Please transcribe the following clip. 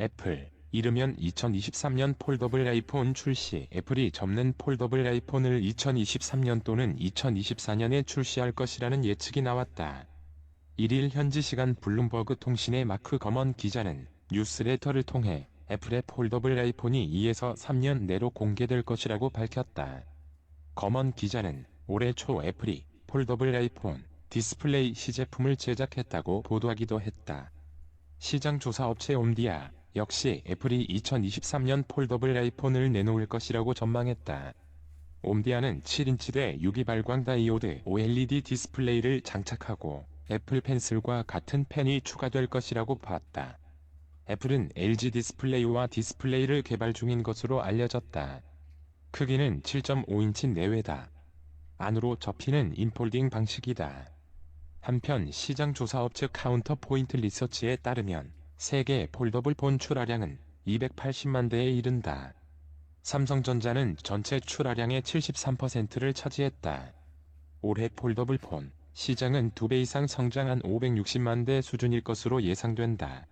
애플, 이르면 2023년 폴더블 아이폰 출시 애플이 접는 폴더블 아이폰을 2023년 또는 2024년에 출시할 것이라는 예측이 나왔다. 1일 현지 시간 블룸버그 통신의 마크 거먼 기자는 뉴스레터를 통해 애플의 폴더블 아이폰이 2에서 3년 내로 공개될 것이라고 밝혔다. 거먼 기자는 올해 초 애플이 폴더블 아이폰 디스플레이 시제품을 제작했다고 보도하기도 했다. 시장 조사 업체 옴디아 역시 애플이 2023년 폴더블 아이폰을 내놓을 것이라고 전망했다. 옴디아는 7인치대 유기 발광 다이오드 OLED 디스플레이를 장착하고 애플 펜슬과 같은 펜이 추가될 것이라고 봤다. 애플은 LG 디스플레이와 디스플레이를 개발 중인 것으로 알려졌다. 크기는 7.5인치 내외다. 안으로 접히는 인폴딩 방식이다. 한편 시장 조사 업체 카운터 포인트 리서치에 따르면 세계 폴더블 폰 출하량은 280만 대에 이른다. 삼성전자는 전체 출하량의 73%를 차지했다. 올해 폴더블 폰 시장은 2배 이상 성장한 560만 대 수준일 것으로 예상된다.